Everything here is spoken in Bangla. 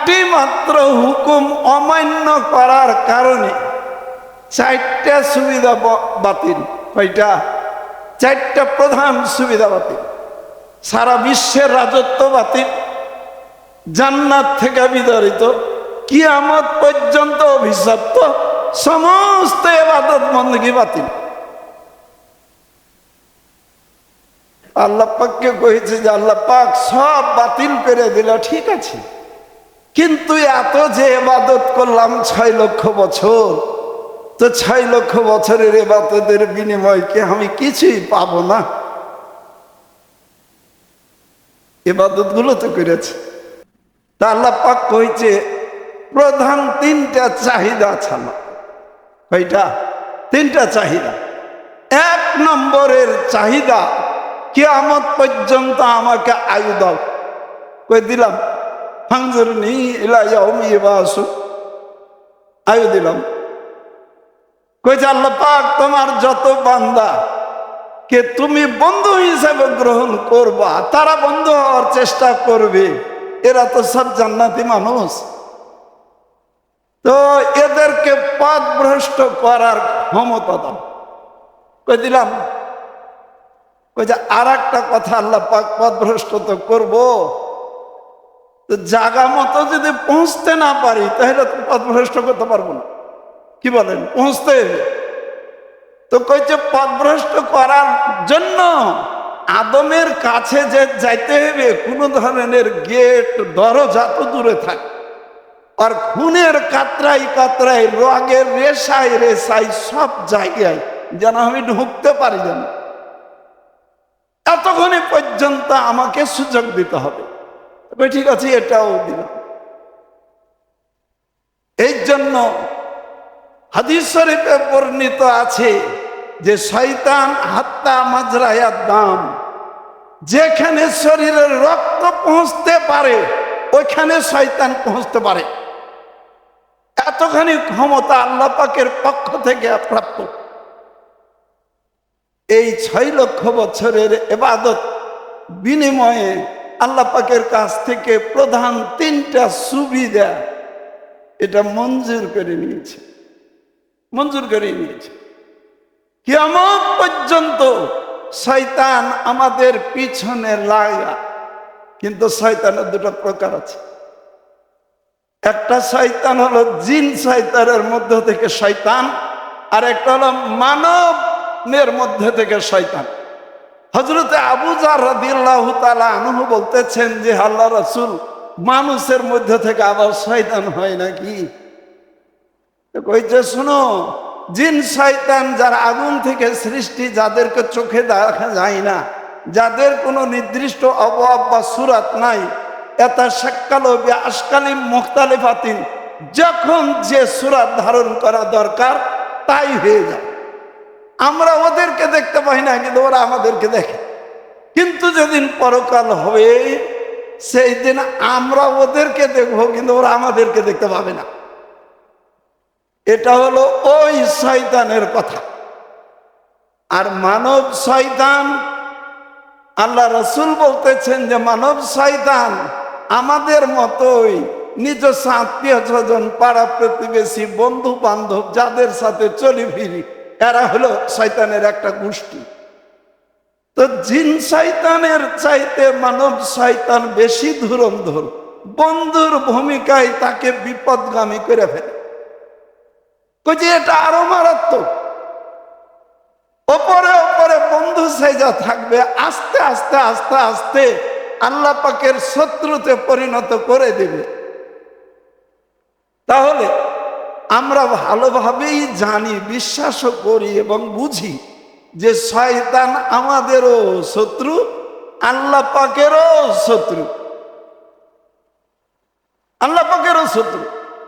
একটি মাত্র হুকুম অমান্য করার কারণে চারটা সুবিধা বাতিল। কয়টা? চারটা প্রধান সুবিধা বাতিল। সারা বিশ্বের রাজত্ব বাতিল। জান্নাত থেকে বিতাড়িত। কিয়ামত পর্যন্ত অভিশপ্ত। সমস্ত এবাদত বন্দী বাতিল। আল্লাহ পাককে কয়েছে যে আল্লাহ পাক সব বাতিল করে দিল, ঠিক আছে। কিন্তু এত যে এবাদত করলাম ছয় লক্ষ বছর, তো ছয় লক্ষ বছরের এবাদতের বিনিময়কে আমি কিছুই পাবো না। এবাদতগুলো তো করেছে। তা আল্লাহ পাক কইছে, প্রধান তিনটা চাহিদা আমার কয়টা? তিনটা চাহিদা। এক নম্বরের চাহিদা, কিয়ামত পর্যন্ত আমাকে আয়ু দাও। কই দিলাম? ফাংজরনি ইলাইয়াউমি ইবাসু। আয়ু দিলাম। কইছে, আল্লাহ পাক তোমার যত বান্দা কে তুমি বন্ধু হিসেবে গ্রহণ করবা, তারা বন্ধু হওয়ার চেষ্টা করবে। এরা তো সব জান্নাতি মানুষ। তো এদেরকে পথ ভ্রষ্ট করার ক্ষমতা দাও। কই দিলাম। কই আর একটা কথা আল্লাহ পাক পথ ভ্রষ্ট তো করব। তো জাগা মতো যদি পৌঁছতে না পারি, তাহলে তো পথ ভ্রষ্ট করতে পারব না। কি বলেন? পৌঁছতে। তো কইছে পথভ্রষ্ট করার জন্য আদমের কাছে যে যাইতে হবে, কোনো ধরনের গেট, দরজা তো দূরে থাকে। আর খুনের কাতরাই কাতরাই রগের রেশাই রেশাই সব জায়গায় যেন আমি ঢুকতে পারি যেন এতক্ষণে পর্যন্ত আমাকে সুযোগ দিতে হবে। ঠিক আছে, এটাও দিলাম। এই জন্য হাদিস শরীফে বর্ণিত আছে যে শয়তান হাত্তা মাজরায়ার দাম যেখানে শরীরের রক্ত পৌঁছতে পারে, ওইখানে শয়তান পৌঁছতে পারে। এতখানি ক্ষমতা আল্লাহ পাকের পক্ষ থেকে প্রাপ্ত। এই ছয় লক্ষ বছরের এবাদত বিনিময়ে আল্লাহ পাকের কাছ থেকে প্রধান তিনটা সুবিধা এটা মঞ্জুর করে নিয়েছে। মঞ্জুর করে নিয়েছে। কেমন পর্যন্ত শয়তান আমাদের পিছনে লাগা কিন্তু শয়তানের দুটো প্রকার আছে। একটা শয়তান হলো জিন শয়তানের মধ্য থেকে শয়তান, আর একটা হলো মানবের মধ্যে থেকে শয়তান। হজরতে আবু বলতেছেন যে, আল্লাহ রাসূল, মানুষের মধ্যে থেকে আবার শয়তান হয় নাকি? কইছে, শুনো, জিন শয়তান যার আগুন থেকে সৃষ্টি যাদেরকে চোখে দেখা যায় না, যাদের কোনো নির্দিষ্ট অভাব বা সুরাত নাই এটা সাক্কালো আশকালি মুখতালিফাতিন, যখন যে সুরাত ধারণ করা দরকার, তাই হয়ে যায়। আমরা ওদেরকে দেখতে পাই না, কিন্তু ওরা আমাদেরকে দেখে। কিন্তু যেদিন পরকাল হবে, সেই দিন আমরা ওদেরকে দেখব, কিন্তু ওরা আমাদেরকে দেখতে পাবে না। এটা হলো ওই শয়তানের কথা। আর মানব শয়তান, আল্লাহ রসুল বলতেছেন যে মানব শয়তান আমাদের মতোই নিজস্ব আত্মীয় স্বজন, পাড়া প্রতিবেশী বন্ধু বান্ধব যাদের সাথে চলি ফিরি এরা হলো শয়তানের একটা গোষ্ঠী। তো জিন শয়তানের চাইতে মানব শয়তান বেশি ধুরন্ধর, বন্ধুর ভূমিকায় তাকে বিপদগামী করে ফেলে। কইছে এটা আরও মারাত্মক। ওপরে ওপরে বন্ধু সেজা থাকবে, আস্তে আস্তে আস্তে আস্তে আল্লাহ পাকের শত্রুতে পরিণত করে দেবে। তাহলে আমরা ভালোভাবেই জানি, বিশ্বাসও করি এবং বুঝি যে শয়তান আমাদেরও শত্রু, আল্লাহ পাকেরও শত্রু। আল্লাহ পাকেরও শত্রু।